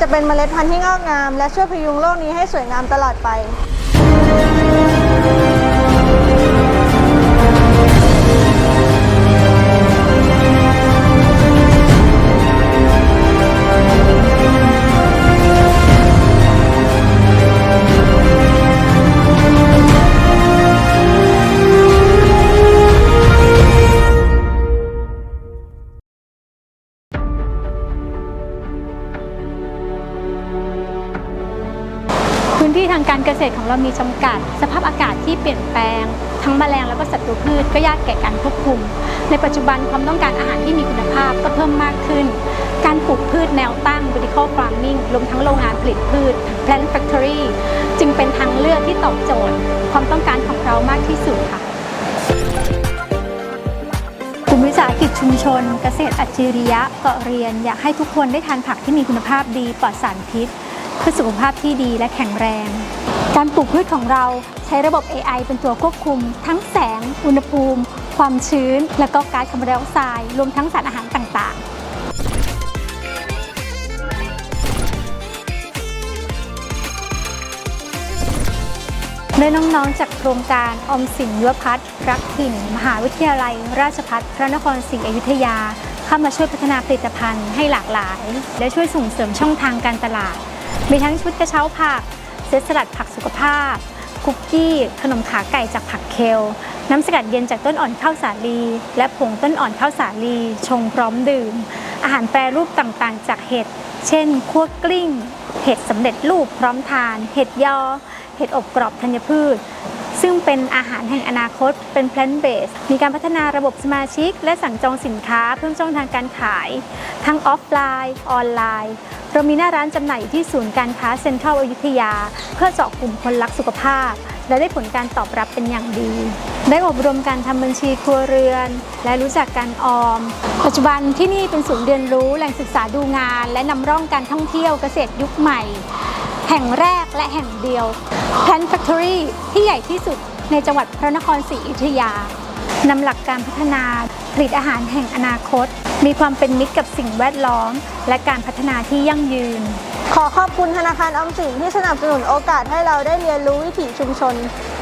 จะเป็นเมล็ดพันธุ์ที่งอกงาม และช่วยพยุงโลกนี้ให้สวยงามตลอดไป นที่ทางการเกษตรของเรามีจำกัด สภาพอากาศที่เปลี่ยนแปลง ทั้งแมลงแล้วก็ศัตรูพืชก็ยากแก่การควบคุม ในปัจจุบันความต้องการอาหารที่มีคุณภาพก็เพิ่มมากขึ้น การปลูกพืชแนวตั้ง vertical farming รวมทั้งโรงงานผลิตพืช plant factory จึงเป็นทางเลือกที่ตอบโจทย์ ความต้องการของเรามากที่สุดค่ะกลุ่มวิสาหกิจชุมชน เกษตรอัจฉริยะเกาะเรียน อยากให้ทุกคนได้ทานผักที่มีคุณภาพดีปลอดสารพิษ เพื่อสุขภาพที่ดีและแข็งแรง การปลูกพืชของเราใช้ระบบ AI เป็นตัวควบคุม ทั้งแสง อุณหภูมิ ความชื้น และก็ก๊าซคาร์บอนไดออกไซด์รวมทั้งสารอาหารต่างๆโดยน้องๆ จากโครงการอมสินยุวพัฒน์รักถิ่น มหาวิทยาลัย ราชภัฏพระนครศรีอยุธยา เข้ามาช่วยพัฒนาผลิตภัณฑ์ให้หลากหลาย และช่วยส่งเสริมช่องทางการตลาด มีทั้งชุดกระเช้าผัก เซตสลัดผักสุขภาพ คุกกี้ ขนมขาไก่จากผักเคล น้ำสกัดเย็นจากต้นอ่อนข้าวสาลี และผงต้นอ่อนข้าวสาลี ชงพร้อมดื่ม อาหารแปรรูปต่างๆ จากเห็ด เช่นคั่วกลิ้ง เห็ดสำเร็จรูปพร้อมทาน เห็ดยอ เห็ดอบกรอบธัญพืช เป็นอาหารแห่งอนาคต เป็น plant based มีการพัฒนาระบบสมาชิก และสั่งจองสินค้าเพิ่มช่องทางการขาย ทั้งออฟไลน์ ออนไลน์ เรามีหน้าร้านจำหน่ายที่ศูนย์การค้าเซ็นทรัลอยุธยา เพื่อเจาะกลุ่มคนรักสุขภาพ และได้ผลการตอบรับเป็นอย่างดี ได้อบรมการทำบัญชีครัวเรือน และรู้จักการออม ปัจจุบันที่นี่เป็นศูนย์เรียนรู้แหล่งศึกษาดูงาน และนำร่องการท่องเที่ยวเกษตรยุคใหม่ แห่งแรกและแห่งเดียว Plant Factory ที่ใหญ่ที่สุดในจังหวัดพระนครศรีอยุธยานำหลักการพัฒนาผลิตอาหารแห่งอนาคต มีความเป็นมิตรกับสิ่งแวดล้อม และการพัฒนาที่ยั่งยืน ขอขอบคุณธนาคารออมสินที่สนับสนุนโอกาสให้เราได้เรียนรู้วิถีชุมชน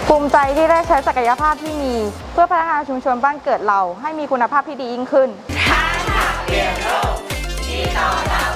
ภูมิใจที่ได้ใช้ศักยภาพที่มี เพื่อพัฒนาชุมชนบ้านเกิดเรา ให้มีคุณภาพที่ดียิ่งขึ้นเปลี่ยนโลกที่ต่อเรา